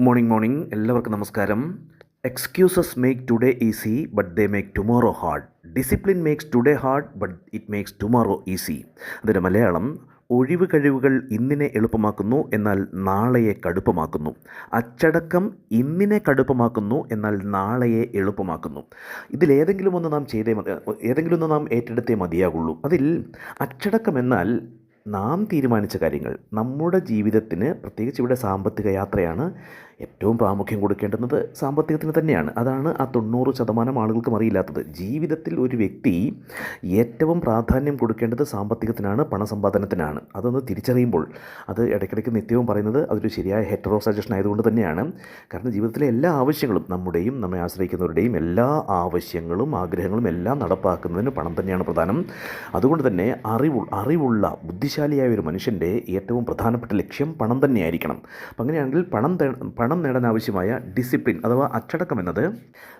Morning morning എല്ലാവർക്കും നമസ്കാരം. Excuses make today easy but they make tomorrow hard discipline makes today hard but it makes tomorrow easy അതിന്റെ മലയാളം ഒഴിവ് കഴിവുകൾ ഇന്നിനെ എളുപ്പമാക്കുന്നു എന്നാൽ നാളെയെ കടുപ്പമാക്കുന്നു. അച്ചടക്കം ഇന്നിനെ കടുപ്പമാക്കുന്നു എന്നാൽ നാളെയെ എളുപ്പമാക്കുന്നു. ഇതിലേതെങ്കിലും ഒന്ന് നാം ചെയ്തേ ഏതെങ്കിലും ഒന്ന് നാം ഏറ്റെടുത്തേ മതിയാകുള്ളൂ. അതിൽ അച്ചടക്കം എന്നാൽ നാം തീരുമാനിച്ച കാര്യങ്ങൾ നമ്മുടെ ജീവിതത്തിന് പ്രത്യേകിച്ച് ഇവിടെ സാമ്പത്തിക യാത്രയാണ് ഏറ്റവും പ്രാമുഖ്യം കൊടുക്കേണ്ടുന്നത് സാമ്പത്തികത്തിന് തന്നെയാണ്. അതാണ് ആ തൊണ്ണൂറ് ശതമാനം ആളുകൾക്കും അറിയില്ലാത്തത്. ജീവിതത്തിൽ ഒരു വ്യക്തി ഏറ്റവും പ്രാധാന്യം കൊടുക്കേണ്ടത് സാമ്പത്തികത്തിനാണ് പണസമ്പാദനത്തിനാണ്. അതൊന്ന് തിരിച്ചറിയുമ്പോൾ അത് ഇടയ്ക്കിടയ്ക്ക് നിത്യവും പറയുന്നത് അതൊരു ശരിയായ ഹെറ്ററോ സജഷൻ ആയതുകൊണ്ട് തന്നെയാണ്. കാരണം ജീവിതത്തിലെ എല്ലാ ആവശ്യങ്ങളും നമ്മുടെയും നമ്മെ ആശ്രയിക്കുന്നവരുടെയും എല്ലാ ആവശ്യങ്ങളും ആഗ്രഹങ്ങളും എല്ലാം നടപ്പാക്കുന്നതിന് പണം തന്നെയാണ് പ്രധാനം. അതുകൊണ്ട് തന്നെ അറിവ് അറിവുള്ള ബുദ്ധിശാലിയായ ഒരു മനുഷ്യന്റെ ഏറ്റവും പ്രധാനപ്പെട്ട ലക്ഷ്യം പണം തന്നെയായിരിക്കണം. അപ്പം അങ്ങനെയാണെങ്കിൽ പണം പണം നേടാൻ ആവശ്യമായ ഡിസിപ്ലിൻ അഥവാ അച്ചടക്കം എന്നത്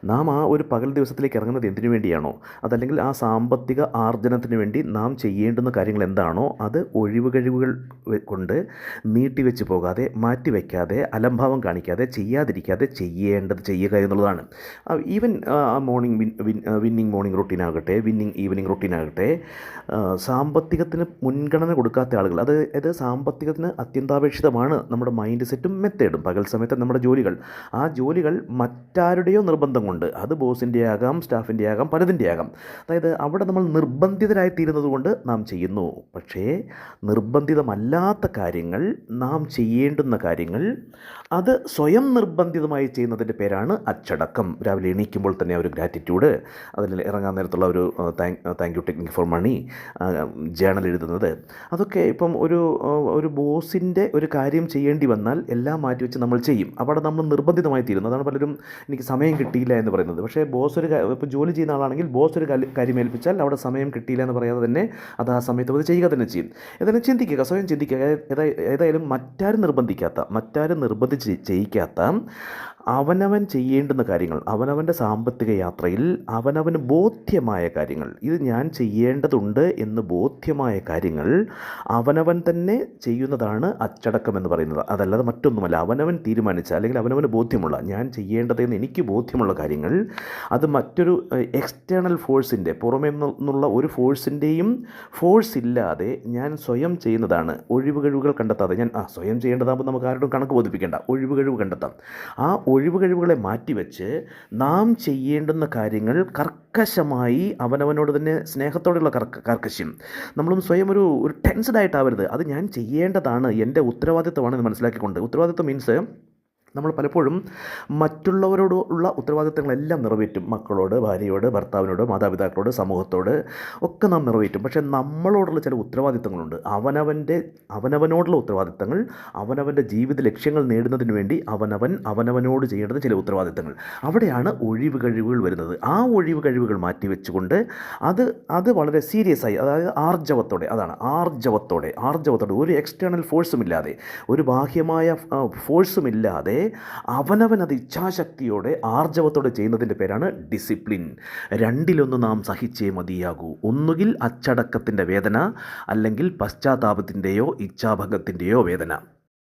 നാം ആ ഒരു പകൽ ദിവസത്തിലേക്ക് ഇറങ്ങുന്നത് എന്തിനു വേണ്ടിയാണോ? അതല്ലെങ്കിൽ ആ സാമ്പത്തിക ആർജനത്തിന് വേണ്ടി നാം ചെയ്യേണ്ടുന്ന കാര്യങ്ങൾ എന്താണോ? അത് ഒഴിവ് കഴിവുകൾ കൊണ്ട് നീട്ടിവെച്ച് പോകാതെ മാറ്റിവെക്കാതെ അലംഭാവം കാണിക്കാതെ ചെയ്യാതിരിക്കാതെ ചെയ്യേണ്ടത് ചെയ്യുക എന്നുള്ളതാണ്. Even morning win winning morning routine ആകട്ടെ വിന്നിങ് ഈവനിങ് റൊട്ടീൻ ആകട്ടെ സാമ്പത്തികത്തിന് മുൻഗണന കൊടുക്കാത്ത ആളുകൾ അത് ഇത് സാമ്പത്തികത്തിന് അത്യന്താപേക്ഷിതമാണ് നമ്മുടെ മൈൻഡ് സെറ്റും മെത്തേഡും പകൽ സമയത്ത് നമ്മുടെ ജോലികൾ. ആ ജോലികൾ മറ്റാരുടെയോ നിർബന്ധം കൊണ്ട് അത് ബോസിന്റെ ആകാം സ്റ്റാഫിന്റെ ആകാം പലതിന്റെ ആകാം. അതായത് അവിടെ നമ്മൾ നിർബന്ധിതരായി തീരുന്നത് കൊണ്ട് നാം ചെയ്യുന്നു. പക്ഷേ നിർബന്ധിതമല്ലാത്ത കാര്യങ്ങൾ നാം ചെയ്യേണ്ടുന്ന കാര്യങ്ങൾ അത് സ്വയം നിർബന്ധിതമായി ചെയ്യുന്നതിന്റെ പേരാണ് അച്ചടക്കം. രാവിലെ എണീക്കുമ്പോൾ തന്നെ ഒരു ഗ്രാറ്റിറ്റ്യൂഡ് അതിൽ ഇറങ്ങാൻ നേരത്തുള്ള ഒരു thank thank you technique for money journal എഴുതുന്നത്. അതൊക്കെ ഇപ്പം ഒരു ഒരു ബോസിന്റെ ഒരു കാര്യം ചെയ്യേണ്ടി വന്നാൽ എല്ലാം മാറ്റിവെച്ച് നമ്മൾ ചെയ്യും. അവിടെ നമ്മൾ നിർബന്ധിതമായി തീരുന്നു അതാണ് പലരും എനിക്ക് സമയം കിട്ടിയില്ല എന്ന് പറയുന്നത്. പക്ഷേ ബോസ് ഒരു ഇപ്പോൾ ജോലി ചെയ്യുന്ന ആളാണെങ്കിൽ ബോസ് ഒരു കാര്യം- ഏൽപ്പിച്ചാൽ അവിടെ സമയം കിട്ടിയില്ല എന്ന് പറയാതെ തന്നെ അത് ആ സമയത്ത് അത് ചെയ്യുക തന്നെ ചെയ്യും. ഏതായാലും ചിന്തിക്കുക സ്വയം ചിന്തിക്കുക. ഏതാ- ഏതായാലും മറ്റാരും നിർബന്ധിക്കാത്ത മറ്റാരും നിർബന്ധിച്ച് ചെയ്യിക്കാത്ത അവനവൻ ചെയ്യേണ്ടുന്ന കാര്യങ്ങൾ അവനവന്റെ സാമ്പത്തിക യാത്രയിൽ അവനവന് ബോധ്യമായ കാര്യങ്ങൾ ഇത് ഞാൻ ചെയ്യേണ്ടതുണ്ട് എന്ന് ബോധ്യമായ കാര്യങ്ങൾ അവനവൻ തന്നെ ചെയ്യുന്നതാണ് അച്ചടക്കം എന്ന് പറയുന്നത്. അതല്ലാതെ മറ്റൊന്നുമല്ല. അവനവൻ തീരുമാനിച്ച അല്ലെങ്കിൽ അവനവന് ബോധ്യമുള്ള ഞാൻ ചെയ്യേണ്ടതെന്ന് എനിക്ക് ബോധ്യമുള്ള കാര്യങ്ങൾ അത് മറ്റൊരു എക്സ്റ്റേണൽ ഫോഴ്സിന്റെ പുറമേ നിന്നുള്ള ഒരു ഫോഴ്സിന്റെയും ഫോഴ്സ് ഇല്ലാതെ ഞാൻ സ്വയം ചെയ്യുന്നതാണ്. ഒഴിവ് കഴിവുകൾ കണ്ടെത്താതെ ഞാൻ ആ സ്വയം ചെയ്യേണ്ടതാകുമ്പോൾ നമുക്ക് ആരോടും കണക്ക് ബോധിപ്പിക്കേണ്ട ഒഴിവ് കഴിവ് കണ്ടെത്താം. ആ ഒഴിവ് കഴിവുകളെ മാറ്റിവെച്ച് നാം ചെയ്യേണ്ടുന്ന കാര്യങ്ങൾ കർക്കശമായി അവനവനോട് തന്നെ സ്നേഹത്തോടെയുള്ള കർക്ക കർക്കശ്യം. നമ്മളും സ്വയം ഒരു ഒരു ടെൻസ്ഡ് ആയിട്ടാവരുത്. അത് ഞാൻ ചെയ്യേണ്ടതാണ്. എന്റെ ഉത്തരവാദിത്തമാണ് എന്ന് മനസ്സിലാക്കിക്കൊണ്ട്. ഉത്തരവാദിത്വം മീൻസ് നമ്മൾ പലപ്പോഴും മറ്റുള്ളവരോടുള്ള ഉത്തരവാദിത്തങ്ങളെല്ലാം നിറവേറ്റും. മക്കളോട് ഭാര്യയോട് ഭർത്താവിനോട് മാതാപിതാക്കളോട് സമൂഹത്തോട് ഒക്കെ നാം നിറവേറ്റും. പക്ഷേ നമ്മളോടുള്ള ചില ഉത്തരവാദിത്തങ്ങളുണ്ട്. അവനവന്റെ അവനവനോടുള്ള ഉത്തരവാദിത്തങ്ങൾ അവനവന്റെ ജീവിത ലക്ഷ്യങ്ങൾ നേടുന്നതിന് വേണ്ടി അവനവൻ അവനവനോട് ചെയ്യേണ്ടത് ചില ഉത്തരവാദിത്തങ്ങൾ. അവിടെയാണ് ഒഴിവ് കഴിവുകൾ വരുന്നത്. ആ ഒഴിവ് കഴിവുകൾ മാറ്റിവെച്ചുകൊണ്ട് അത് അത് വളരെ സീരിയസ് ആയി അതായത് ആർജവത്തോടെ അതാണ് ആർജവത്തോടെ ആർജവത്തോടെ. ഒരു എക്സ്റ്റേണൽ ഫോഴ്സും ഇല്ലാതെ ഒരു ബാഹ്യമായ ഫോഴ്സും ഇല്ലാതെ അവനവൻ അത് ഇച്ഛാശക്തിയോടെ ആർജവത്തോടെ ചെയ്യുന്നതിന്റെ പേരാണ് ഡിസിപ്ലിൻ. രണ്ടിലൊന്ന് നാം സഹിച്ചേ മതിയാകൂ. ഒന്നുകിൽ അച്ചടക്കത്തിന്റെ വേദന അല്ലെങ്കിൽ പശ്ചാത്താപത്തിന്റെയോ ഇച്ഛാഭംഗത്തിന്റെയോ വേദന.